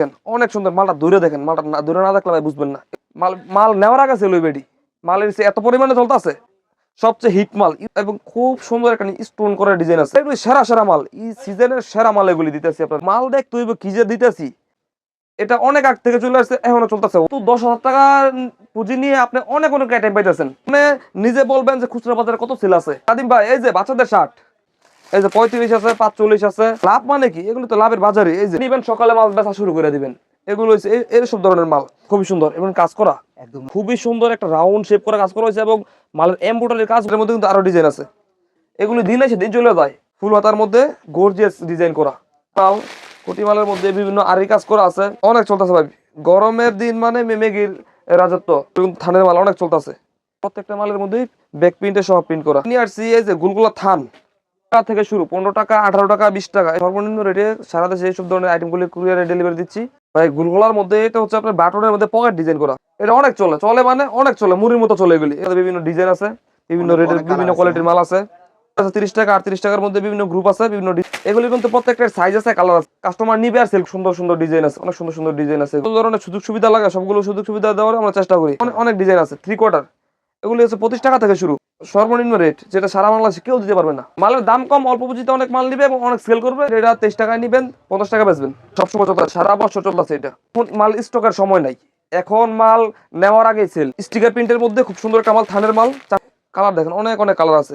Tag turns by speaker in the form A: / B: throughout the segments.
A: দেখেন, অনেক সুন্দর মালটা দূরে দেখেন মালটা না- দূরে না দেখলে ভাই বুঝবেন না। মাল মাল নেওয়ার আগে ছিল বেডি মালের এত পরিমাণে চলতেছে সবচেয়ে হিট মাল। এবং খুব সুন্দর একটা স্টোন করা ডিজাইন আছে। এগুলি সেরা সেরা মাল। এই সিজনের সেরা মাল এগুলি দিতেছি আপনার। মাল দেখ তুই কি যে দিতেছি। এটা অনেক আগ থেকে চলে আসছে এখনও চলতেছে। তো দশ হাজার টাকা পুঁজি নিয়ে আপনি অনেক অনেক আইটেম পাইতেছেন। আপনি নিজে বলবেন যে খুচরা বাজারে কত সেল আছে। কাদিম ভাই এই যে বাচ্চাদের শার্ট এই যে পঁয়ত্রিশ আছে পাঁচচল্লিশ আছে। লাভ মানে কি? এগুলো তো লাভের বাজারে। এই যে নিবেন সকালে মাল বেচা শুরু করে দিবেন। এগুলো হচ্ছে এই- এইসব ধরনের মাল। খুবই সুন্দর। এবং কাজ করা।
B: একদম।
A: খুবই সুন্দর একটা রাউন্ড শেপ করা কাজ করা হয়েছে এবং মালের এমব্রয়ডারির কাজের মধ্যে কিন্তু আরও ডিজাইন আছে। এগুলো দিন এসে দিন চলে যায়। ফুল হাতার মধ্যে গর্জিয়াস ডিজাইন করা। তাও কোটি মালের মধ্যে বিভিন্ন আরি কাজ করা আছে। অনেক চলতেছে ভাই। গরমের দিন মানে মেমেগির রাজত্ব। থানের মাল অনেক চলতেছে। প্রত্যেকটা মালের মধ্যে ব্যাক প্রিন্টে সহ প্রিন্ট করা। নিয়ে আসছি এই যে গুলগুলা থান। টাকা থেকে শুরু পনেরো টাকা আঠারো টাকা বিশ টাকা সর্বনিম্ন রেটে সারা দেশে এইসব ধরনের আইটেমগুলি কুরিয়ারে ডেলিভারি দিচ্ছি। ভাই গুলগুলার মধ্যে এটা হচ্ছে আপনার বাটনের মধ্যে পকেট ডিজাইন করা। এটা অনেক চলে চলে মানে অনেক চলে মুড়ির মতো চলে এগুলি। এতে বিভিন্ন ডিজাইন আছে বিভিন্ন রেটের বিভিন্ন কোয়ালিটির মাল আছে। আচ্ছা তিরিশ টাকা আটত্রিশ টাকার মধ্যে বিভিন্ন গ্রুপ আছে বিভিন্ন এগুলি কিন্তু প্রত্যেকটা সাইজ আছে কালার আছে। কাস্টমার নিবে আর সেল সুন্দর সুন্দর ডিজাইন আছে অনেক সুন্দর সুন্দর ডিজাইন আছে। ধরনের সুযোগ সুবিধা লাগে সবগুলো সুযোগ সুবিধা দেওয়ার আমরা চেষ্টা করি। অনেক অনেক ডিজাইন আছে থ্রি কোয়ার্টার এগুলি হচ্ছে পঁচিশ টাকা থেকে শুরু। সর্বনিম্ন রেট যেটা সারা বাংলাদেশে কেউ দিতে পারবে না। মালের দাম কম, অল্প পুঁজিতে অনেক মাল নিবে এবং অনেক সেল করবে। এটা তেইশ টাকায় নিবেন, পঞ্চাশ টাকা বেচবেন। সবসময় চলতে সারা বছর চলতেছে এটা। মাল স্টকের সময় নাই। এখন মাল নেওয়ার আগে সেল স্টিকার প্রিন্টের মধ্যে খুব সুন্দর একটা মাল, থানের মাল। কালার দেখেন, অনেক অনেক কালার আছে।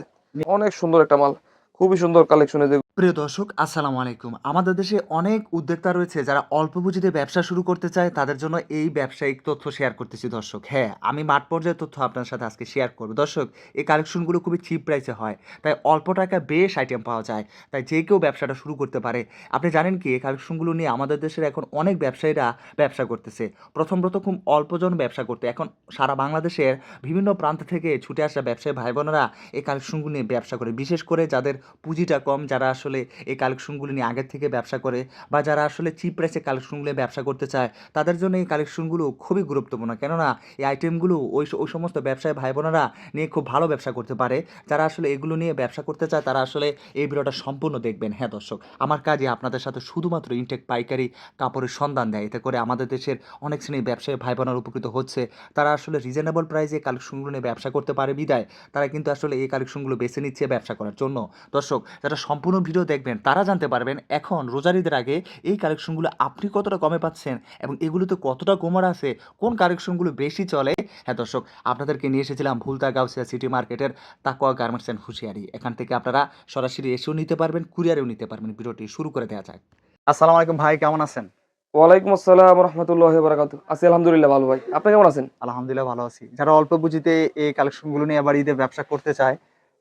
A: অনেক সুন্দর একটা মাল। খুবই সুন্দর কালেকশনে যে
B: প্রিয় দর্শক, আসসালামু আলাইকুম। আমাদের দেশে অনেক উদ্যোক্তা রয়েছে যারা অল্প পুঁজিতে ব্যবসা শুরু করতে চায়। তাদের জন্য এই ব্যবসায়িক তথ্য শেয়ার করতেছি দর্শক। হ্যাঁ আমি মাঠ পর্যায়ের তথ্য আপনার সাথে আজকে শেয়ার করব। দর্শক, এই কালেকশনগুলো খুবই চিপ প্রাইসে হয়। তাই অল্প টাকা বেশ আইটেম পাওয়া যায়। তাই যে কেউ ব্যবসাটা শুরু করতে পারে। আপনি জানেন কি, এই কালেকশনগুলো নিয়ে আমাদের দেশের এখন অনেক ব্যবসায়ীরা ব্যবসা করতেছে। প্রথম প্রথম খুব অল্পজন ব্যবসা করতে। এখন সারা বাংলাদেশের বিভিন্ন প্রান্ত থেকে ছুটে আসা ব্যবসায়ী ভাই বোনেরা এই কালেকশনগুলো নিয়ে ব্যবসা করে। বিশেষ করে যাদের পুঁজিটা কম, যারা আসলে এই কালেকশনগুলো নিয়ে আগের থেকে ব্যবসা করে বা যারা আসলে চিপ প্রাইসে কালেকশনগুলো ব্যবসা করতে চায়, তাদের জন্য এই কালেকশনগুলো খুবই গুরুত্বপূর্ণ। কেননা এই আইটেমগুলো ওই ওই সমস্ত ব্যবসায়ী ভাই বোনেরা নিয়ে খুব ভালো ব্যবসা করতে পারে। যারা আসলে এগুলো নিয়ে ব্যবসা করতে চায়, তারা আসলে এই ভিডিওটা সম্পূর্ণ দেখবেন। হ্যাঁ দর্শক, আমার কাজে আপনাদের সাথে শুধুমাত্র ইনটেক পাইকারি কাপড়ের সন্ধান দেয়। এতে করে আমাদের দেশের অনেক শ্রেণির ব্যবসায়ী ভাই বোনেরা উপকৃত হচ্ছে। তারা আসলে রিজনেবল প্রাইসে কালেকশনগুলো নিয়ে ব্যবসা করতে পারে বিদায়। তারা কিন্তু আসলে এই কালেকশনগুলো বেছে নিচ্ছে ব্যবসা করার জন্য। দর্শক যারা সম্পূর্ণ ভিডিও দেখবেন তারা জানতে পারবেন এখন রোজারিদের আগে এই কালেকশনগুলো আপনি কতটা কমে পাচ্ছেন এবং এগুলোতে কতটা কমার আছে কোন কালেকশনগুলো বেশি চলে? হ্যাঁ দর্শক আপনাদেরকে নিয়ে এসেছিলাম ভুলতা গাউসিয়া সিটি মার্কেটের তাকোয়া গার্মেন্টস অ্যান্ড হুঁশিয়ারি। এখান থেকে আপনারা সরাসরি এসেও নিতে পারবেন কুরিয়ারেও নিতে পারবেন। ভিডিওটি শুরু করে দেওয়া যাক। আসসালামু আলাইকুম ভাই কেমন আছেন?
A: ওয়ালাইকুম আসসালাম রহমতুল্লাহ বারাকাত আছি আলহামদুলিল্লাহ ভালো ভাই। আপনি কেমন আছেন?
B: আলহামদুলিল্লাহ ভালো আছি। যারা অল্প পুঁজিতে এই কালেকশনগুলো নিয়ে আবার ঈদে ব্যবসা করতে চায়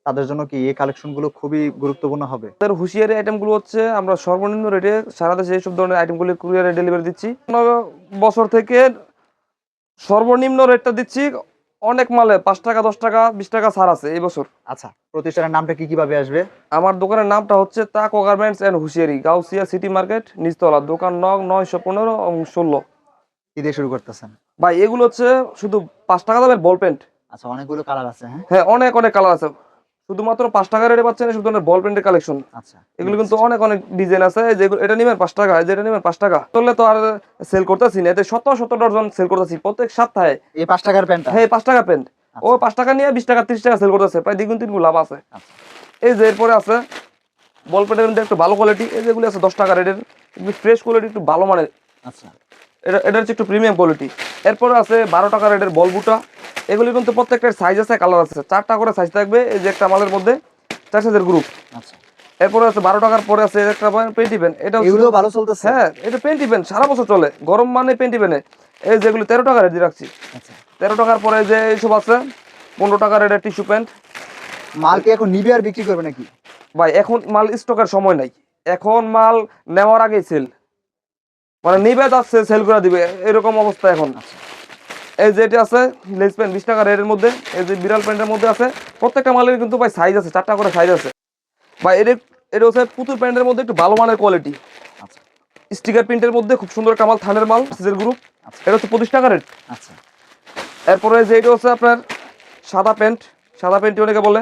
B: তাদের জন্য কি এই কালেকশনগুলো খুবই গুরুত্বপূর্ণ হবে?
A: হুঁশিয়ারি আইটেমগুলো হচ্ছে আমরা সর্বনিম্ন রেটে সারা দেশে এইসব ধরনের আইটেমগুলি কুরিয়ারে ডেলিভারি দিচ্ছি। বছর থেকে সর্বনিম্ন রেটটা দিচ্ছি অনেক মালে পাঁচ টাকা দশ টাকা বিশ টাকা ছাড় আছে এই বছর।
B: আচ্ছা প্রতিষ্ঠানের নামটা কি কীভাবে আসবে?
A: আমার দোকানের নামটা হচ্ছে তাকো গার্মেন্টস অ্যান্ড হুশিয়ারি গাউসিয়া সিটি মার্কেট নিচতলা দোকান নং নয়শো পনেরো এবং ষোলো।
B: ঈদে শুরু করতেছেন?
A: ভাই এগুলো হচ্ছে শুধু পাঁচ টাকা দামের বল পেন্ট
B: আচ্ছা অনেকগুলো কালার আছে হ্যাঁ?
A: হ্যাঁ অনেক অনেক কালার আছে। শুধুমাত্র পাঁচ টাকা রেটে পাচ্ছেন ধরনের বল পেন্টের কালেকশন
B: আচ্ছা
A: এগুলো কিন্তু অনেক অনেক ডিজাইন আছে। যেগুলো এটা নেবেন পাঁচ টাকা যেটা নেবেন পাঁচ টাকা। করলে তো আর সেল করতেছি না। এতে শত শত ডজন সেল করতেছি প্রত্যেক সপ্তাহে।
B: এই পাঁচ টাকার প্যান্টটা
A: হ্যাঁ পাঁচ টাকা পেন্ট ও
B: আচ্ছা।
A: পাঁচ টাকা নিয়ে বিশ টাকা ত্রিশ টাকা সেল করতেছে। প্রায় দ্বিগুণ তিনগুণ লাভ আছে।
B: আচ্ছা।
A: এই যে এরপরে আছে বল পেন্টের মধ্যে একটু ভালো কোয়ালিটি এই যেগুলো আছে দশ টাকা রেটের একটু ফ্রেশ কোয়ালিটি একটু ভালো মানের।
B: আচ্ছা।
A: এটা এটা হচ্ছে একটু প্রিমিয়াম কোয়ালিটি এরপরে আছে বারো টাকা রেটের বল বুটা। এগুলি কিন্তু প্রত্যেকটার সাইজ আছে কালার আছে। চারটা করে সাইজ থাকবে এই যে একটা মালের মধ্যে চার সাইজের গ্রুপ
B: আচ্ছা।
A: এরপরে আছে বারো টাকার পরে আছে একটা পেন্টি পেন। এটা
B: এগুলো ভালো চলতেছে।
A: হ্যাঁ এটা পেন্টি পেন সারা বছর চলে। গরম মানে পেন্টি পেনে। এই যেগুলো তেরো টাকা রেট রাখছি।
B: আচ্ছা।
A: তেরো টাকার পরে যে এইসব আছে পনেরো টাকা রেটের টিস্যু প্যান্ট
B: মাল কি এখন নিবে আর বিক্রি করবে নাকি?
A: ভাই এখন মাল স্টকের সময় নাই। এখন মাল নেওয়ার আগেই সেল মানে নিবে যাচ্ছে সেল করে দিবে। এরকম অবস্থা এখন।
B: আচ্ছা
A: এই যে এটা আছে লেস প্যান্ট বিশ টাকা রেটের মধ্যে। এই যে বিড়াল প্যান্টের মধ্যে আছে প্রত্যেকটা মালের কিন্তু ভাই সাইজ আছে চারটা করে সাইজ আছে। ভাই এর এটা হচ্ছে পুতুল প্যান্টের মধ্যে একটু ভালো মানের কোয়ালিটি
B: আচ্ছা।
A: স্টিকার প্রিন্টের মধ্যে খুব সুন্দর একটা মাল থানের মাল সিজের গ্রুপ
B: আচ্ছা।
A: এটা হচ্ছে পঁচিশ টাকা রেট
B: আচ্ছা।
A: এরপরে যে এটা হচ্ছে আপনার সাদা প্যান্ট সাদা প্যান্ট অনেকে বলে।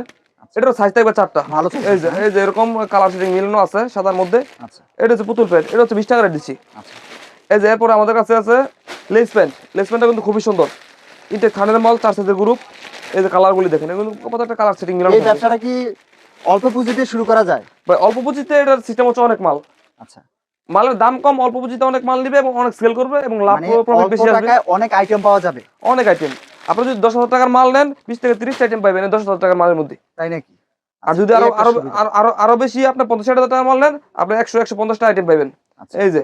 A: এটার সাইজ থাকবে চারটা।
B: ভালো
A: এই যে এই যে এরকম কালার শেডিং মিলানো আছে সাদার মধ্যে।
B: আচ্ছা।
A: এটা হচ্ছে পুতুল প্যান্ট এটা হচ্ছে বিশ টাকা রেট দিচ্ছি।
B: আচ্ছা।
A: এই যে এরপরে আমাদের কাছে আছে লেস প্যান্ট লেস প্যান্টটা কিন্তু খুবই সুন্দর। ইনটেক থানের মাল চার সাইজের গ্রুপ এই যে কালারগুলি দেখেন এগুলো প্রত্যেকটা কালার সেটিং মিলানো
C: এই ব্যবসাটা কি অল্প পুঁজিতে শুরু করা যায়?
A: ভাই অল্প পুঁজিতে এটার সিস্টেম হচ্ছে অনেক মাল।
C: আচ্ছা।
A: মালের দাম কম অল্প পুঁজিতে অনেক মাল নিবে এবং অনেক সেল করবে এবং লাভ
C: মানে
A: প্রফিট বেশি আসবে।
C: অনেক আইটেম পাওয়া যাবে।
A: অনেক আইটেম আপনি যদি দশ হাজার টাকার মাল নেন বিশ থেকে তিরিশ আইটেম পাইবেন এই দশ হাজার টাকার মালের মধ্যে।
C: তাই নাকি?
A: আর যদি আরও
C: আরও।
A: আরো- আরও বেশি আপনি পঞ্চাশ ষাট হাজার টাকার মাল নেন আপনি একশো একশো পঞ্চাশটা আইটেম পাইবেন।
C: আচ্ছা।
A: এই যে।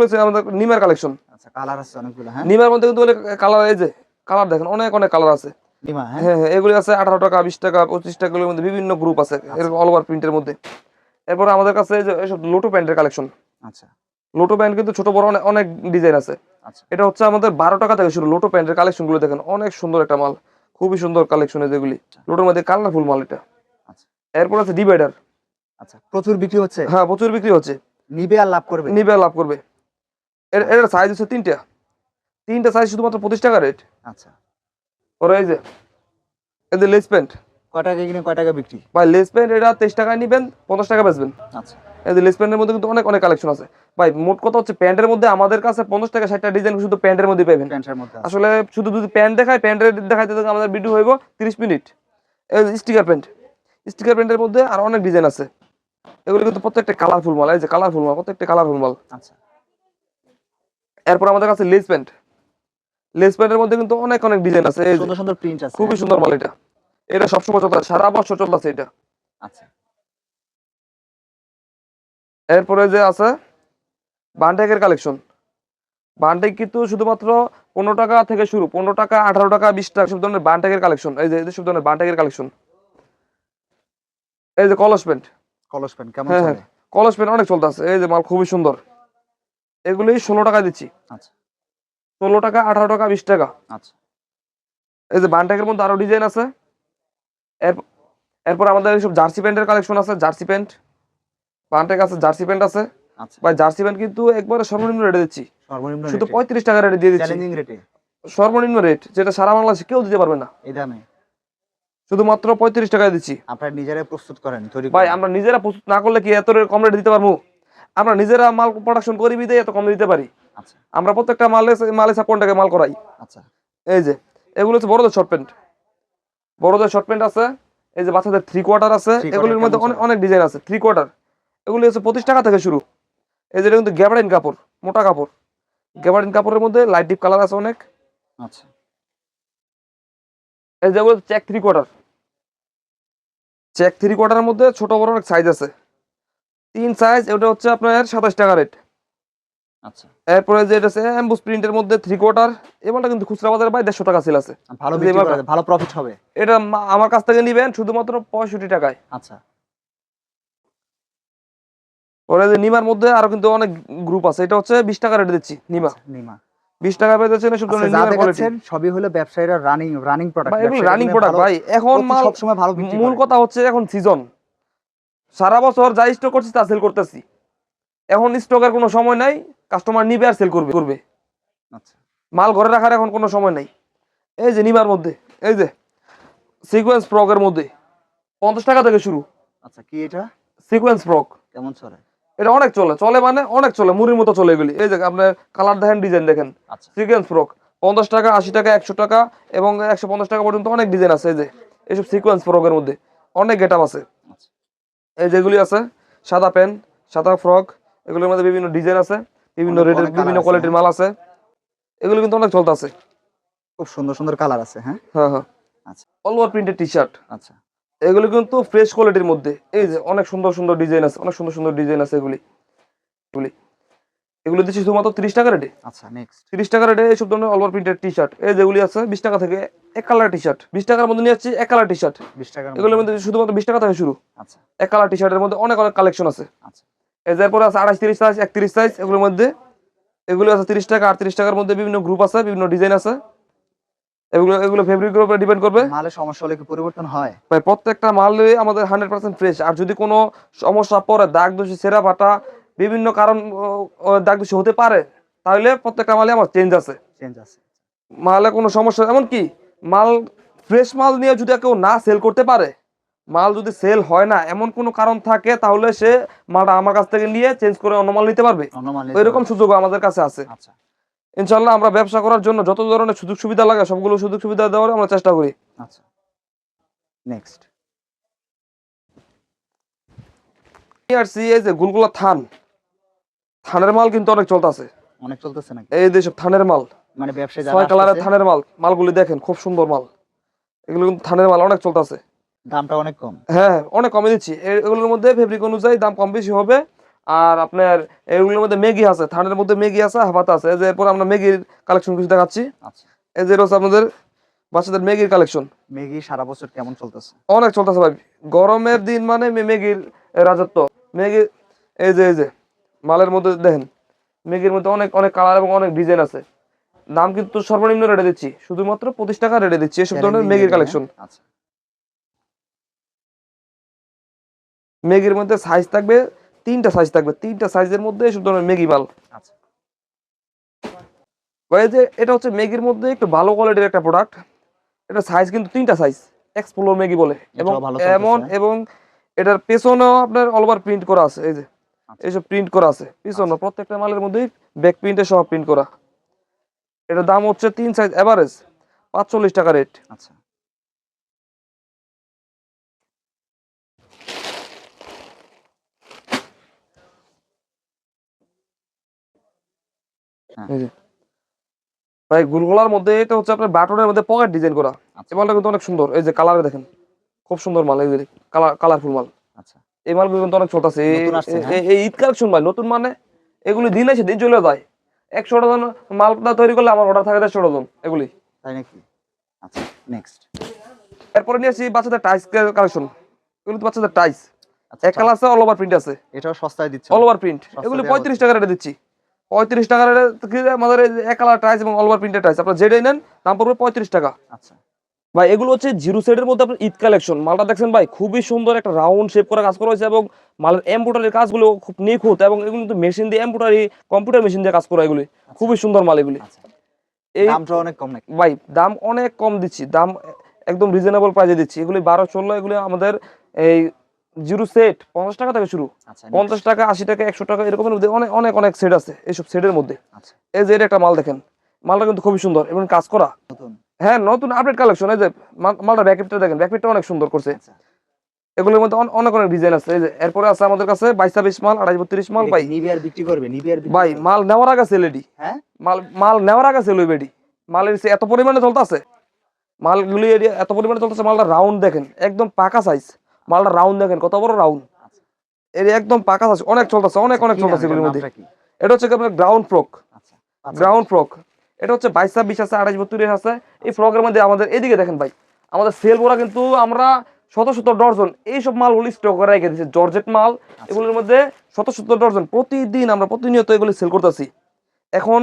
A: হচ্ছে আমাদের নিমের কালেকশন
C: আচ্ছা কালার আছে অনেকগুলো হ্যাঁ?
A: নিমের মধ্যে কিন্তু কালার এই যে কালার দেখেন অনেক অনেক কালার আছে।
C: হ্যাঁ?
A: হ্যাঁ এগুলি আছে আঠারো টাকা বিশ টাকা পঁচিশ টাকার মধ্যে বিভিন্ন গ্রুপ আছে এরকম অল ওভার প্রিন্টের মধ্যে। এরপরে আমাদের কাছে এইসব লোটো প্যান্টের কালেকশন
C: আচ্ছা।
A: লোটো প্যান্ট কিন্তু ছোট বড় অনেক ডিজাইন আছে।
C: আচ্ছা।
A: এটা হচ্ছে আমাদের বারো টাকা থেকে শুরু লোটো প্যান্টের কালেকশনগুলো দেখেন অনেক সুন্দর একটা মাল খুবই সুন্দর কালেকশন যেগুলি। লোটোর মধ্যে কালারফুল মাল এটা।
C: আচ্ছা।
A: এরপর আছে ডিভাইডার
C: আচ্ছা প্রচুর বিক্রি হচ্ছে?
A: হ্যাঁ প্রচুর বিক্রি হচ্ছে।
C: নিবে আর লাভ করবে?
A: নিবে আর লাভ করবে। এটার সাইজ হচ্ছে তিনটা। তিনটা সাইজ শুধুমাত্র পঁচিশ টাকা রেট
C: আচ্ছা।
A: ওরা এই যে এই যে লেস প্যান্ট
C: কয় টাকা কিনে কয় টাকা বিক্রি?
A: ভাই লেস প্যান্ট এটা তেইশ টাকায় নিবেন পঞ্চাশ টাকা বেচবেন।
C: আচ্ছা।
A: এই যে লেস প্যান্টের মধ্যে কিন্তু অনেক অনেক কালেকশন আছে। ভাই মোট কথা হচ্ছে প্যান্টের মধ্যে আমাদের কাছে পঞ্চাশ টাকা ষাটটা ডিজাইন শুধু প্যান্টের মধ্যে পাবেন
C: প্যান্টের মধ্যে
A: আসলে শুধু যদি প্যান্ট দেখায় প্যান্টের দেখাইতে দেখাইতে আমাদের ভিডিও হইব তিরিশ মিনিট। স্টিকার প্যান্ট স্টিকার প্যান্টের মধ্যে আর অনেক ডিজাইন আছে। এগুলো কিন্তু প্রত্যেকটা কালারফুল মাল এই যে কালারফুল মাল প্রত্যেকটা কালারফুল মাল।
C: আচ্ছা।
A: এরপর আমাদের কাছে লেস প্যান্ট লেস প্যান্টের মধ্যে কিন্তু অনেক অনেক ডিজাইন আছে।
C: সুন্দর সুন্দর প্রিন্ট আছে।
A: খুবই সুন্দর মাল এটা। এটা সবসময় চলতে সারা বছর চলতেছে এটা।
C: আচ্ছা।
A: এরপরে যে আছে বানটেকের কালেকশন বানটেক কিন্তু শুধুমাত্র পনেরো টাকা থেকে শুরু পনেরো টাকা আঠারো টাকা বিশ টাকা সব ধরনের বানটেকের কালেকশন এই যে সব ধরনের বানটেকের কালেকশন এই যে কলস প্যান্ট
C: কলস প্যান্ট কেমন
A: হ্যাঁ,
C: চলে?
A: কলস প্যান্ট অনেক চলতেছে এই যে মাল খুবই সুন্দর। এগুলি ষোলো টাকা দিচ্ছি।
C: আচ্ছা।
A: ষোলো টাকা আঠারো টাকা বিশ টাকা।
C: আচ্ছা।
A: এই যে বানটেকের মধ্যে আরও ডিজাইন আছে। এরপর আমাদের এইসব জার্সি প্যান্টের কালেকশন আছে জার্সি প্যান্ট। বানটেক আছে জার্সি প্যান্ট আছে।
C: আচ্ছা।
A: ভাই জার্সি প্যান্ট কিন্তু একবারে সর্বনিম্ন রেটে দিচ্ছি।
C: সর্বনিম্ন
A: শুধু পঁয়ত্রিশ টাকা রেটে দিয়ে দিচ্ছি। সর্বনিম্ন রেট যেটা সারা বাংলাদেশে কেউ দিতে পারবে না।
C: এই দামে।
A: শুধুমাত্র পঁয়ত্রিশ টাকায় দিচ্ছি।
C: আপনারা নিজেরাই প্রস্তুত করেন
A: ভাই আমরা নিজেরা প্রস্তুত না করলে কি এত রে- কম রেট দিতে পারব? আমরা নিজেরা মাল প্রোডাকশন করি বিদে এত কম দিতে পারি।
C: আচ্ছা।
A: আমরা প্রত্যেকটা মালে মালে সাপোর্টটাকে মাল করাই।
C: আচ্ছা।
A: এই যে এগুলো হচ্ছে বড়দের শর্ট প্যান্ট বড়দের শর্ট প্যান্ট আছে এই যে বাচ্চাদের থ্রি কোয়ার্টার আছে এগুলির মধ্যে অনেক অনেক ডিজাইন আছে থ্রি কোয়ার্টার এগুলি হচ্ছে পঁচিশ টাকা থেকে শুরু। এই যে এটা কিন্তু গ্যাবার্ডিন কাপড় মোটা কাপড়। গ্যাবারিন কাপড়ের মধ্যে লাইট ডিপ কালার আছে অনেক।
C: আচ্ছা।
A: এই যেগুলো check three quarter check three কোয়ার্টারের মধ্যে ছোট বড় অনেক সাইজ আছে। তিন সাইজ এটা হচ্ছে আপনার সাতাশ টাকা রেট
C: আচ্ছা।
A: এরপরে যে এটা আছে অ্যাম্বুস প্রিন্টের মধ্যে থ্রি কোয়ার্টার এবারটা কিন্তু খুচরা বাজারে ভাই দেড়শো টাকা সেল আছে।
C: ভালো ভালো প্রফিট হবে।
A: এটা আমার কাছ থেকে নিবেন শুধুমাত্র পঁয়ষট্টি টাকায়।
C: আচ্ছা।
A: পরে যে নিমার মধ্যে আরও কিন্তু অনেক গ্রুপ আছে এটা হচ্ছে বিশ টাকা রেটে দিচ্ছি নিমা।
C: আচ্ছা, নিমা।
A: বিশ টাকা পেয়ে যাচ্ছেন
C: আচ্ছা,
A: ধরনের নিমার কোয়ালিটি
C: সবই হলো ব্যবসায়ীরা running running product
A: running product ভাই। এখন মাল
C: সব সময় ভালো বিক্রি
A: মূল কথা হচ্ছে এখন সিজন সারা বছর যা স্টক করছি তা সেল করতেছি। এখন স্টকের কোনো সময় নাই কাস্টমার নিবে আর সেল করবে করবে।
C: আচ্ছা।
A: মাল ঘরে রাখার এখন কোনো সময় নাই। এই যে নিমার মধ্যে এই যে সিকোয়েন্স ফ্রকের মধ্যে পঞ্চাশ টাকা থেকে শুরু।
C: আচ্ছা কি এটা?
A: সিকোয়েন্স ফ্রক
C: কেমন চলে?
A: এটা অনেক চলে চলে মানে অনেক চলে মুড়ির মতো চলে এগুলি। এই যে আপনার কালার দেখেন ডিজাইন দেখেন।
C: আচ্ছা।
A: সিকোয়েন্স ফ্রক পঞ্চাশ টাকা আশি টাকা একশো টাকা এবং একশো পঞ্চাশ টাকা পর্যন্ত অনেক ডিজাইন আছে এই যে। এইসব সিকোয়েন্স ফ্রকের মধ্যে অনেক গেট আছে।
C: আচ্ছা।
A: এই যেগুলি আছে সাদা প্যান্ট সাদা ফ্রক এগুলোর মধ্যে বিভিন্ন ডিজাইন আছে বিভিন্ন রেটের বিভিন্ন কোয়ালিটির মাল আছে। এগুলো কিন্তু অনেক চলতে আছে।
C: খুব সুন্দর সুন্দর কালার আছে হ্যাঁ?
A: হ্যাঁ হ্যাঁ।
C: আচ্ছা।
A: All over printed T shirt
C: আচ্ছা।
A: এগুলো কিন্তু ফ্রেশ কোয়ালিটির মধ্যে। এই যে অনেক সুন্দর সুন্দর ডিজাইন আছে অনেক সুন্দর সুন্দর ডিজাইন আছে এগুলি। এগুলি। এগুলো দিচ্ছি শুধুমাত্র তিরিশ টাকা রেটে
C: আচ্ছা নেক্সট
A: তিরিশ টাকা রেটে এইসব ধরনের all over printed T shirt এই যেগুলি আছে বিশ টাকা থেকে এক কালার টি শার্ট বিশ টাকার মধ্যে নিয়ে যাচ্ছি এক কালার টি শার্ট
C: বিশ টাকার
A: এগুলোর মধ্যে শুধুমাত্র বিশ টাকা থেকে শুরু।
C: আচ্ছা।
A: এক কালার টি শার্টের মধ্যে অনেক অনেক কালেকশন আছে।
C: আচ্ছা।
A: এরপরে আছে আড়াইশ তিরিশ সাইজ একত্রিশ সাইজ এগুলোর মধ্যে। এগুলো আছে তিরিশ টাকা আটত্রিশ টাকার মধ্যে বিভিন্ন গ্রুপ আছে বিভিন্ন ডিজাইন আছে। এগুলো এগুলো ফেব্রিকের উপরে ডিপেন্ড করবে।
C: মালে সমস্যা হলে কি পরিবর্তন হয়?
A: ভাই প্রত্যেকটা মালই আমাদের হান্ড্রেড পার্সেন্ট ফ্রেশ আর যদি কোনো সমস্যা পরে দাগ দোষী সেরা ফাটা বিভিন্ন কারণ দাগ দোষী হতে পারে তাহলে প্রত্যেকটা মালে আমার চেঞ্জ আছে।
C: চেঞ্জ আছে।
A: মালে কোনো সমস্যা এমন কি মাল ফ্রেশ মাল নিয়ে যদি কেউ না সেল করতে পারে মাল যদি সেল হয় না এমন কোনো কারণ থাকে তাহলে সে মালটা আমার কাছ থেকে নিয়ে চেঞ্জ করে অন্য মাল নিতে পারবে। এরকম সুযোগ আমাদের কাছে আছে।
C: আচ্ছা।
A: ইনশাল্লাহ আমরা ব্যবসা করার জন্য যত ধরনের সুযোগ সুবিধা লাগে সবগুলো সুযোগ সুবিধা দেওয়ার আমরা চেষ্টা করি।
C: আচ্ছা। নেক্সট
A: আসছি এই যে গুলগুলা থান থানের মাল কিন্তু অনেক চলতেছে।
C: অনেক চলতেছে নাকি?
A: এই সব থানের মাল।
C: মানে ব্যবসায়ী
A: ছয়
C: যারা
A: কালারের থানের মাল। মালগুলি দেখেন খুব সুন্দর মাল। এগুলো কিন্তু থানের মাল অনেক চলতেছে।
C: দামটা অনেক কম।
A: হ্যাঁ অনেক কমে দিচ্ছি। এগুলোর মধ্যে ফেব্রিক অনুযায়ী দাম কম বেশি হবে। আর আপনার এগুলোর মধ্যে ম্যাগি আছে থানের মধ্যে মেগি আছে হাফাতা আছে। যে এরপর আমরা ম্যাগির কালেকশন কিছু দেখাচ্ছি।
C: আচ্ছা।
A: এই যে হচ্ছে আপনাদের বাচ্চাদের ম্যাগির কালেকশন
C: মেগি সারা বছর কেমন চলতেছে?
A: অনেক চলতেছে ভাই। গরমের দিন মানে মে- ম্যাগির রাজত্ব। ম্যাগি এই যে এই যে। মালের মধ্যে দেখেন ম্যাগির মধ্যে অনেক অনেক কালার এবং অনেক ডিজাইন আছে। দাম কিন্তু সর্বনিম্ন রেটে দিচ্ছি শুধুমাত্র পঁচিশ টাকা রেটে দিচ্ছি এসব ধরনের
C: rate,
A: কালেকশন
C: হ্যাঁ? আচ্ছা।
A: মধ্যে সাইজ থাকবে তিনটা সাইজ থাকবে তিনটা সাইজের মধ্যে এসব ধরনের ম্যাগি মাল।
C: আচ্ছা।
A: যে এটা হচ্ছে ম্যাগির মধ্যে একটু ভালো কোয়ালিটির একটা প্রোডাক্ট এটা সাইজ কিন্তু তিনটা সাইজ এক্সপ্লোর ম্যাগি বলে। এবং। এমন এবং এটার পেছনেও আপনার অল ওভার প্রিন্ট করা আছে এই যে। এইসব প্রিন্ট করা আছে। পিছনে প্রত্যেকটা মালের মধ্যেই ব্যাক প্রিন্টে সব প্রিন্ট করা। এটার দাম হচ্ছে তিন সাইজ এভারেজ পাঁচচল্লিশ টাকা রেট
C: আচ্ছা।
A: ভাই গুলগোলার মধ্যে এটা হচ্ছে আপনার বাটনের মধ্যে পকেট ডিজাইন করা।
C: আচ্ছা।
A: এই মালটা কিন্তু অনেক সুন্দর। এই যে কালারে দেখেন খুব সুন্দর মাল এই কালারফুল মাল।
C: আচ্ছা।
A: এই মালগুলো কিন্তু অনেক চলতেছে
C: হ্যাঁ?
A: এই ঈদ কালেকশন ভাই নতুন মানে এগুলি দিন এসে দিন চলে যায়। একশো ডজন মালটা তৈরি করলে আমার অর্ডার থাকে দেড়শো ডজন এগুলি।
C: তাই নাকি? আচ্ছা নেক্সট
A: এরপরে নিয়ে আসি বাচ্চাদের টাইস কালেকশন এগুলো তো বাচ্চাদের টাইস
C: আচ্ছা
A: এক কালার আছে অল ওভার প্রিন্ট আছে।
C: এটাও সস্তায় দিচ্ছে।
A: অল ওভার প্রিন্ট এগুলি পঁয়ত্রিশ টাকা রেটে দিচ্ছি। পঁয়ত্রিশ টাকা রেটে আমাদের এক কালার টাইস এবং অল ওভার প্রিন্টের টাইস আপনার যেটাই নেন দাম পড়বে পঁয়ত্রিশ টাকা।
C: আচ্ছা।
A: ভাই এগুলো হচ্ছে জিরো সেটের মধ্যে আপনার ঈদ কালেকশন মালটা দেখছেন ভাই খুবই সুন্দর একটা রাউন্ড শেপ করে কাজ করা হয়েছে এবং মালের এম্ব্রয়ডারির কাজগুলো খুব নিখুঁত এবং এগুলো কিন্তু মেশিন দিয়ে এম্ব্রয়ডারি কম্পিউটার মেশিন দিয়ে কাজ করা এগুলি। খুবই সুন্দর মাল এগুলি।
C: আচ্ছা।
A: এই
C: দামটা অনেক কম নাকি?
A: ভাই দাম অনেক কম দিচ্ছি। দাম একদম রিজনেবল প্রাইসে দিচ্ছি। এগুলি বারো ষোলো এগুলি আমাদের এই জিরো সেট পঞ্চাশ টাকা থেকে শুরু।
C: আচ্ছা
A: পঞ্চাশ টাকা আশি টাকা একশো টাকা এরকমের মধ্যে অনেক অনেক অনেক সেট আছে এইসব সেটের মধ্যে।
C: আচ্ছা।
A: এই যে এটা একটা মাল দেখেন। মালটা কিন্তু খুবই সুন্দর এবং কাজ করা।
C: নতুন।
A: হ্যাঁ নতুন আপডেট কালেকশন এই যে মাল- মালটা ব্যাকেটটা দেখেন ব্যাকেটটা অনেক সুন্দর করছে।
C: আচ্ছা।
A: এগুলোর মধ্যে অনেক অনেক ডিজাইন আছে। এই যে এরপরে আছে আমাদের কাছে বাইশ ছাব্বিশ মাল আড়াইশ বত্রিশ মাল ভাই।
C: নিবিয়ার বিক্রি করবে? বিক্রি
A: ভাই মাল নেওয়ার আগে সেলেডি
C: হ্যাঁ?
A: মাল মাল নেওয়ার আগে সেল বেডি মালের সে এত পরিমাণে চলতেছে মালগুলি এত পরিমাণে চলতেছে মালটা রাউন্ড দেখেন একদম পাকা সাইজ মালটা রাউন্ড দেখেন কত বড় রাউন্ড
C: আচ্ছা।
A: এর একদম পাকা সাইজ অনেক চলতেছে অনেক অনেক
C: নাম
A: চলতেছে এগুলোর মধ্যে। এটা হচ্ছে আপনার গ্রাউন্ড ফ্রক
C: আচ্ছা আচ্ছা,
A: গ্রাউন্ড ফ্রক এটা হচ্ছে বাইশ ছাব্বিশ আছে আড়াইশ বত্রিশ আছে। এই ফ্রকের মধ্যে আমাদের এদিকে দেখেন ভাই আমাদের সেল করা কিন্তু আমরা শত শত ডর্জন এইসব মালগুলি স্টক করে রেখে দিচ্ছি জর্জেট মাল এগুলোর মধ্যে শত শত ডর্জন প্রতিদিন আমরা প্রতিনিয়ত এগুলি সেল করতেছি। এখন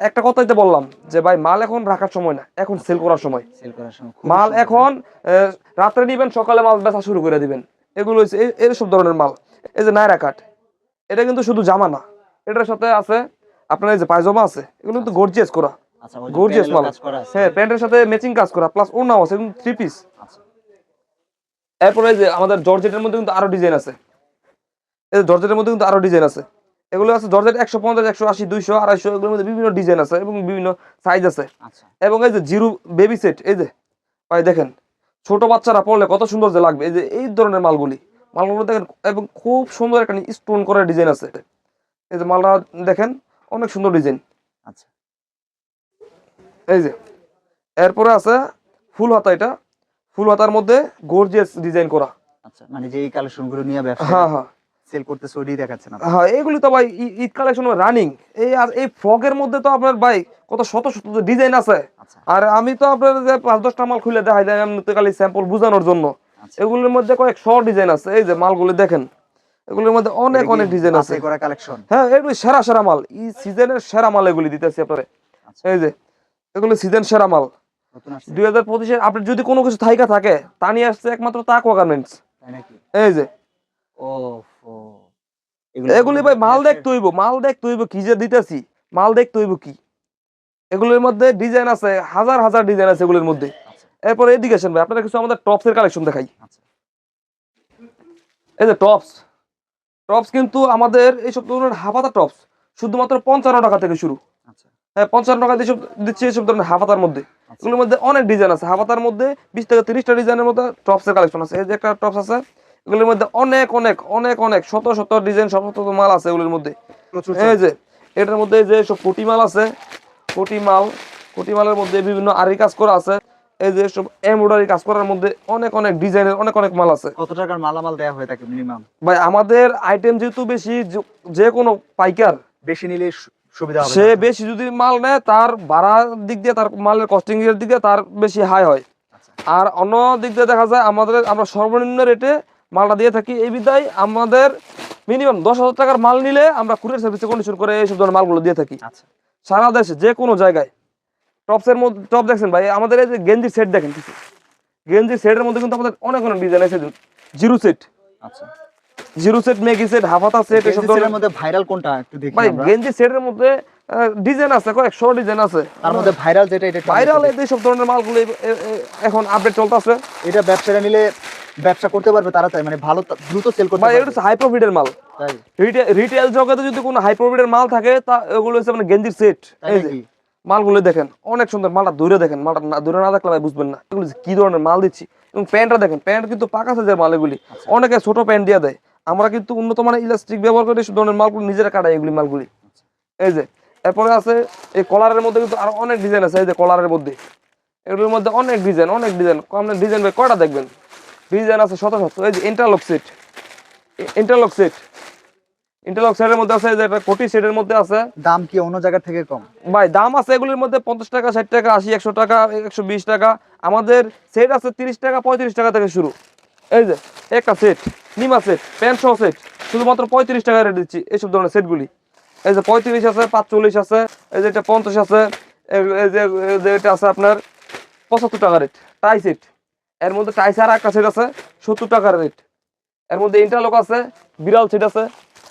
A: একটা কথাইতে বললাম যে ভাই মাল এখন রাখার সময় না এখন সেল করার সময়।
C: সেল করার সময়
A: মাল এখন রাত্রে নিবেন সকালে মাল বেচা শুরু করে দিবেন। এগুলো হচ্ছে এই- এইসব ধরনের মাল। এই যে নায়রা কাট এটা কিন্তু শুধু জামা না এটার সাথে আছে আপনার এই যে পায়জামা আছে এগুলো কিন্তু গর্জিয়াস করা।
C: আচ্ছা
A: গর্জিয়াস মাল।
C: করা আছে।
A: হ্যাঁ প্যান্টের সাথে ম্যাচিং কাজ করা প্লাস ওড়নাও আছে থ্রি পিস
C: আচ্ছা।
A: এরপরে যে আমাদের জর্জেটের মধ্যে কিন্তু আরও ডিজাইন আছে। এই জর্জেটের মধ্যে কিন্তু আরও ডিজাইন আছে। এগুলো আছে জর্জেট একশো পঞ্চাশ একশো আশি দুইশো আড়াইশো এগুলোর মধ্যে বিভিন্ন ডিজাইন আছে এবং বিভিন্ন সাইজ আছে।
C: আচ্ছা।
A: এবং এই যে জিরো বেবি সেট এই যে ভাই দেখেন ছোট বাচ্চারা পড়লে কত সুন্দর যে লাগবে। এই যে এই ধরনের মালগুলি মালগুলো দেখেন এবং খুব সুন্দর একটা স্টোন করা ডিজাইন আছে। এই যে মালটা দেখেন অনেক সুন্দর ডিজাইন
C: আচ্ছা।
A: এই যে এরপরে আছে ফুল হাতা এটা। ফুল হাতার মধ্যে গর্জিয়াস ডিজাইন করা।
C: আচ্ছা মানে যে এই কালেকশনগুলো নিয়ে ব্যবসা
A: হ্যাঁ হ্যাঁ।
C: সেল করতেছে ওইটাই দেখাচ্ছেন আপনি।
A: হ্যাঁ এগুলি তো ভাই ঈদ কালেকশন রানিং এই আর এই ফ্রকের মধ্যে তো আপনার ভাই কত শত শত ডিজাইন আছে।
C: আচ্ছা।
A: আর আমি তো আপনার যে পাঁচ দশটা মাল খুলে দেখাই দেয় আমি তো খালি স্যাম্পল বোঝানোর জন্য।
C: আচ্ছা।
A: এগুলোর মধ্যে কয়েক শ ডিজাইন আছে। এই যে মালগুলি দেখেন এগুলোর মধ্যে অনেক অনেক ডিজাইন আছে।
C: করা কালেকশন
A: হ্যাঁ এগুলি সেরা সেরা মাল। এই সিজনের সেরা মাল এগুলি দিতেছি আপনারে।
C: আচ্ছা।
A: এই যে এগুলি সিজন সেরা মাল। দুই হাজার পঁচিশে আপনার যদি কোনো কিছু থাইকা থাকে তা নিয়ে আসছে একমাত্র তাকুয়া গার্মেন্টস এই যে।
C: ও
A: এগুলি ভাই মাল দেখতে হইব মাল দেখতে হইব কি যে দিতেছি মাল দেখতে হইব কি? এগুলোর মধ্যে ডিজাইন আছে হাজার হাজার ডিজাইন আছে এগুলোর মধ্যে।
C: আচ্ছা।
A: এরপর এদিকে আসেন ভাই আপনারা কিছু আমাদের টপসের কালেকশন দেখাই।
C: আচ্ছা।
A: এই যে টপস টপস কিন্তু আমাদের এইসব ধরনের হাফাতা টপস শুধুমাত্র পঞ্চান্ন টাকা থেকে শুরু। পঞ্চান্ন টাকা দিয়ে দিচ্ছি এইসব ধরনের হাফাতার মধ্যে।
C: আচ্ছা।
A: এগুলোর মধ্যে অনেক ডিজাইন আছে। হাফাতার মধ্যে বিশ থেকে তিরিশটা ডিজাইনের মধ্যে টপসের কালেকশন আছে। এই যে একটা টপস আছে এগুলোর মধ্যে অনেক অনেক অনেক অনেক শত শত ডিজাইন শত শত মাল আছে এগুলোর মধ্যে। এই যে এটার মধ্যে যে সব কোটি মাল আছে কোটি মাল কোটি মালের মধ্যে বিভিন্ন আরি কাজ করা আছে। এই যে সব এমব্রয়ডারি কাজ করার মধ্যে অনেক অনেক ডিজাইনের অনেক অনেক মাল আছে।
C: কত টাকার মালামাল দেয়া হয়ে থাকে মিনিমাম
A: ভাই আমাদের আইটেম যেহেতু বেশি যে- কোনো পাইকার
C: বেশি নিলে সুবিধা
A: সে বেশি যদি মাল নেয় তার ভাড়ার দিক দিয়ে তার মালের কস্টিং এর দিক দিয়ে তার বেশি হাই হয়।
C: আচ্ছা।
A: আর অন্য দিক দিয়ে দেখা যায় আমাদের আমরা সর্বনিম্ন রেটে মালটা দিয়ে থাকি। এই বিধায় আমাদের মিনিমাম দশ হাজার টাকার মাল নিলে আমরা কুরিয়ার সার্ভিসে কন্ডিশন করে এইসব ধরনের মালগুলো দিয়ে থাকি।
C: আচ্ছা।
A: সারা দেশে যে কোনো জায়গায়। টপসের মধ্যে টপ দেখছেন ভাই আমাদের এই যে গেঞ্জির সেট দেখেন কিছু? গেঞ্জির সেটের মধ্যে কিন্তু আমাদের অনেক অনেক ডিজাইন আছে জিরো সেট
C: আচ্ছা।
A: জিরো সেট মেগি সেট হাফাতা সেট এসব ধরনের
C: মধ্যে ভাইরাল কোনটা একটু দেখি
A: ভাই। গেঞ্জি সেটের মধ্যে ডিজাইন আছে কয়েকশো ডিজাইন আছে।
C: তার মধ্যে ভাইরাল যেটা এটা
A: ভাইরাল এই সব ধরনের মালগুলো এখন আপডেট চলতেছে।
C: এটা ব্যবসাটা নিলে ব্যবসা করতে পারবে তাড়াতাড়ি মানে ভালো দ্রুত সেল করতে পারবে।
A: এটা হাই প্রফিটের মাল। রিটেল জগতে যদি কোনো হাই প্রফিটের মাল থাকে তা হচ্ছে মানে গেঞ্জির সেট মালগুলো দেখেন অনেক সুন্দর মালটা দূরে দেখেন মালটা না- দূরে না দেখলে ভাই বুঝবেন না। এগুলো কি ধরনের মাল দিচ্ছি? এবং প্যান্টটা দেখেন প্যান্ট কিন্তু পাকা সাইজের মাল এগুলি।
C: আচ্ছা।
A: অনেকে ছোট প্যান্ট দিয়ে দেয়। আমরা কিন্তু উন্নত মানের ইলাস্টিক ব্যবহার করে ধরনের মালগুলো নিজেরা কাটাই এগুলি মালগুলি। এই যে এরপরে আছে এই কলারের মধ্যে কিন্তু আরও অনেক ডিজাইন আছে এই যে কলারের মধ্যে। এগুলোর মধ্যে অনেক ডিজাইন অনেক ডিজাইন আপনার ডিজাইন ভাই কয়টা দেখবেন? ডিজাইন আছে শত শত এই যে interlock set interlock set interlock সেটের মধ্যে আছে যে একটা কোটি সেটের মধ্যে আছে।
C: দাম কি অন্য জায়গা থেকে কম?
A: ভাই দাম আছে এগুলির মধ্যে পঞ্চাশ টাকা ষাট টাকা আশি একশো টাকা একশো বিশ টাকা। আমাদের সেট আছে তিরিশ টাকা পঁয়ত্রিশ টাকা থেকে শুরু। এই যে, একটা সেট নিমা সেট প্যান্ট সহ সেট শুধুমাত্র পঁয়ত্রিশ টাকা রেট দিচ্ছি এইসব ধরনের সেটগুলি এই যে পঁয়ত্রিশ আছে, পাঁচচল্লিশ আছে, এই যে এটা পঞ্চাশ আছে যে এটা আছে আপনার পঁচাত্তর টাকা রেট টাই সেট এর মধ্যে টাই ছাড়া একটা সেট আছে, সত্তর টাকার রেট এর মধ্যে ইন্টারলক আছে, বিড়াল সেট আছে,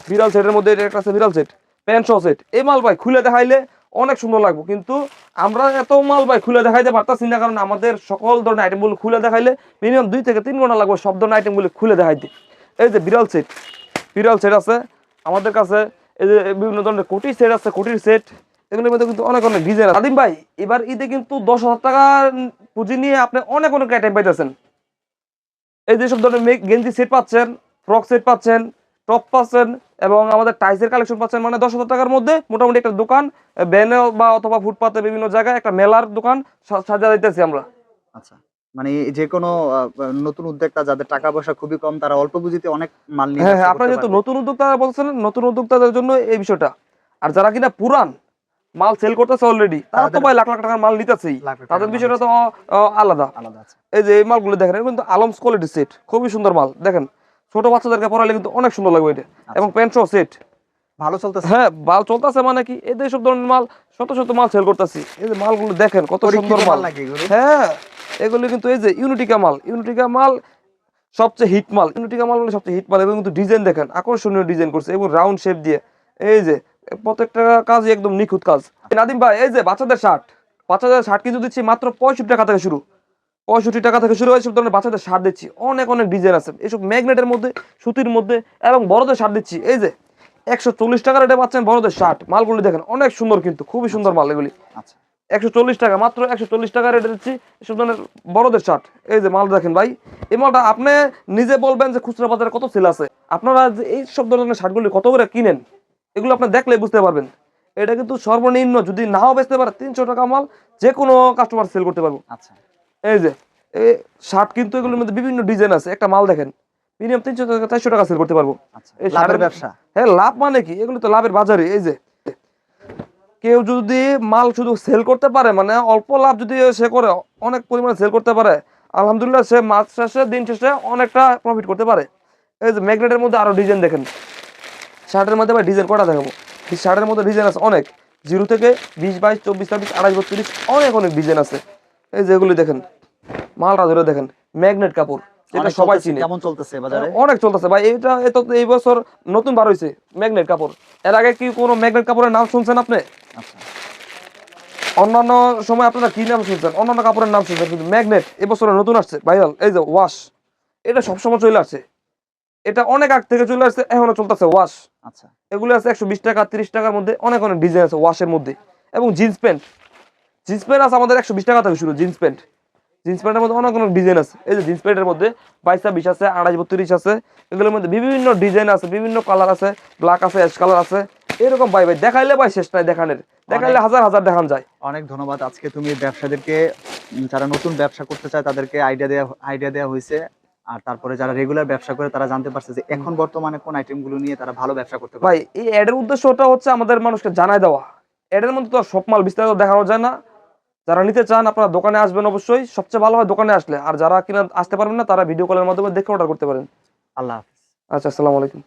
A: বিড়াল সেটের মধ্যে এটা একটা আছে বিড়াল সেট প্যান্ট সহ সেট এই মাল ভাই খুলে দেখাইলে অনেক সুন্দর লাগবো। কিন্তু আমরা এত মাল ভাই খুলে দেখাইতে পারতাছি না, কারণ আমাদের সকল ধরনের আইটেমগুলো খুলে দেখাইলে মিনিমাম দুই থেকে তিন ঘণ্টা লাগবে সব ধরনের আইটেমগুলো খুলে দেখাইতে। এই যে বিড়াল সেট বিড়াল সেট আছে। আমাদের কাছে এই যে বিভিন্ন ধরনের কোটি সেট আছে, কোটির সেট এগুলোর মধ্যে কিন্তু অনেক অনেক ডিজাইন আদিম ভাই, এবার ঈদে কিন্তু দশ হাজার টাকা পুঁজি নিয়ে আপনি অনেক অনেক আইটেম পাইতেছেন। এই যে সব ধরনের গেঞ্জি সেট পাচ্ছেন ফ্রক সেট পাচ্ছেন টপ পাচ্ছেন এবং আমাদের টাইসের কালেকশন পাচ্ছেন মানে দশ হাজার টাকার মধ্যে মোটামুটি একটা দোকান ব্যানে বা অথবা ফুটপাতে বিভিন্ন জায়গায় একটা মেলার দোকান সাজা দিতেছি আমরা।
C: আচ্ছা মানে যে কোনো নতুন উদ্যোক্তা যাদের টাকা পয়সা খুবই কম তারা অল্প পুঁজিতে অনেক মাল নিয়ে
A: হ্যাঁ হ্যাঁ আপনার যেহেতু নতুন উদ্যোক্তা বলছেন নতুন উদ্যোক্তাদের জন্য এই বিষয়টা। আর যারা কিনা পুরান মাল সেল করতেছে অলরেডি তারা তো ভাই লাখ লাখ টাকার মাল নিতেছেই। তাদের বিষয়টা তো আলাদা।
C: আলাদা আছে
A: এই যে এই মালগুলো দেখেন কিন্তু আলমস কোয়ালিটি সেট খুবই সুন্দর মাল। দেখেন ছোট বাচ্চাদেরকে পরাইলে কিন্তু অনেক সুন্দর লাগবে এটা। এবং প্যান্ট সহ সেট।
C: ভালো চলতেছে?
A: হ্যাঁ মাল চলতেছে মানে কি? এই সব ধরনের মাল শত শত মাল সেল করতেছি। এই যে মালগুলো দেখেন কত সুন্দর
C: মাল?
A: হ্যাঁ এগুলো কিন্তু এই যে ইউনিটিকা মাল। ইউনিটিকা মাল সবচেয়ে হিট মাল। ইউনিটিকা মাল মানে সবচেয়ে হিট মাল। এবং কিন্তু ডিজাইন দেখেন আকর্ষণীয় ডিজাইন করছে। এবং রাউন্ড শেপ দিয়ে। এই যে প্রত্যেকটা কাজই একদম নিখুঁত কাজ। নাদিম ভাই এই যে বাচ্চাদের শার্ট বাচ্চাদের শার্ট কিন্তু দিচ্ছি মাত্র পঁয়ষট্টি টাকা থেকে শুরু। পঁয়ষট্টি টাকা থেকে শুরু হয় সব ধরনের বাচ্চাদের শার্ট দিচ্ছি। অনেক অনেক ডিজাইন আছে। এইসব ম্যাগনেটের মধ্যে সুতির মধ্যে এবং বড়দের সার দিচ্ছি। এই যে একশো চল্লিশ টাকার রেটে পাচ্ছেন বড়দের শার্ট মালগুলি দেখেন অনেক সুন্দর কিন্তু খুবই সুন্দর মাল এগুলি।
C: আচ্ছা।
A: একশো চল্লিশ টাকা মাত্র একশো চল্লিশ টাকা রেটে দিচ্ছি এসব ধরনের বড়দের শার্ট এই যে মাল দেখেন ভাই এই মালটা আপনি নিজে বলবেন যে খুচরা বাজারে কত সেল আছে। আপনারা যে এই সব ধরনের শার্টগুলি কত করে কিনেন এগুলো আপনি দেখলে বুঝতে পারবেন। এটা কিন্তু সর্বনিম্ন যদি নাও বেচতে পারে তিনশো টাকা মাল যে কোনো কাস্টমার সেল করতে পারব।
C: আচ্ছা।
A: এই যে এই শার্ট কিন্তু এগুলোর মধ্যে বিভিন্ন ডিজাইন আছে। একটা মাল দেখেন মিনিমাম তিনশো টাকা চারশো টাকা সেল করতে পারব।
C: আচ্ছা লাভের ব্যবসা।
A: হ্যাঁ লাভ মানে কি? এগুলো তো লাভের বাজারে এই যে। কেউ যদি মাল শুধু সেল করতে পারে মানে অল্প লাভ যদি সে করে অনেক পরিমাণে সেল করতে পারে আলহামদুলিল্লাহ সে মাস শেষে দিন শেষে অনেকটা প্রফিট করতে পারে। এই যে ম্যাগনেটের মধ্যে আরও ডিজাইন দেখেন। শার্টের মধ্যে ভাই ডিজাইন কটা দেখাবো? শার্টের মধ্যে ডিজাইন আছে অনেক। জিরো থেকে বিশ বাইশ চব্বিশ ছাব্বিশ আড়াইশ বত্রিশ অনেক অনেক ডিজাইন আছে। এই যে এগুলি দেখেন মালটা ধরে দেখেন ম্যাগনেট কাপড়
C: অনেক
A: সবাই চিনে।
C: কেমন চলতেছে বাজারে?
A: অনেক চলতেছে ভাই এটা তো এই বছর নতুন বার হয়েছে ম্যাগনেট কাপড়। এর আগে কি কোনো ম্যাগনেট কাপড়ের নাম শুনছেন আপনি?
C: আচ্ছা।
A: অন্যান্য সময় আপনারা কি নাম শুনছেন? অন্যান্য কাপড়ের নাম শুনছেন কিন্তু ম্যাগনেট এবছরে নতুন আসছে ভাইরাল। এই যে ওয়াশ এটা সবসময় চলে আসছে। এটা অনেক আগ থেকে চলে আসছে এখনও চলতেছে ওয়াশ।
C: আচ্ছা।
A: এগুলো আছে একশো বিশ টাকা তিরিশ টাকার মধ্যে অনেক অনেক ডিজাইন আছে ওয়াশের মধ্যে। এবং জিন্স প্যান্ট জিন্স প্যান্ট আছে আমাদের একশো বিশ টাকা থেকে শুরু জিন্স প্যান্ট। জিন্স প্যান্টের মধ্যে অনেক অনেক ডিজাইন আছে। এই যে জিন্স প্যান্টের মধ্যে বাইশ বিশ আছে আড়াইশ বত্রিশ আছে এগুলোর মধ্যে বিভিন্ন ডিজাইন আছে বিভিন্ন কালার আছে ব্ল্যাক আছে অ্যাশ কালার আছে। এরকম ভাই ভাই দেখাইলে ভাই শেষ নাই দেখানের। দেখাইলে হাজার হাজার দেখান যায়।
C: অনেক ধন্যবাদ। আজকে তুমি ব্যবসাদেরকে যারা নতুন ব্যবসা করতে চায় তাদেরকে আইডিয়া দেওয়া আইডিয়া দেওয়া হয়েছে। আর তারপরে যারা রেগুলার ব্যবসা করে তারা জানতে পারছে যে এখন বর্তমানে কোন আইটেমগুলো নিয়ে তারা ভালো ব্যবসা করতে পারে
A: ভাই এই অ্যাডের উদ্দেশ্যটা হচ্ছে আমাদের মানুষকে জানাই দেওয়া। অ্যাডের মধ্যে তো সব মাল বিস্তারিত দেখানো যায় না। যারা নিতে চান আপনারা দোকানে আসবেন অবশ্যই। সবচেয়ে ভালো হয় দোকানে আসলে। আর যারা কিনা আসতে পারবেন না তারা ভিডিও কলের মাধ্যমে দেখে অর্ডার করতে পারেন।
C: আল্লাহ হাফিজ।
A: আচ্ছা আসসালামু আলাইকুম।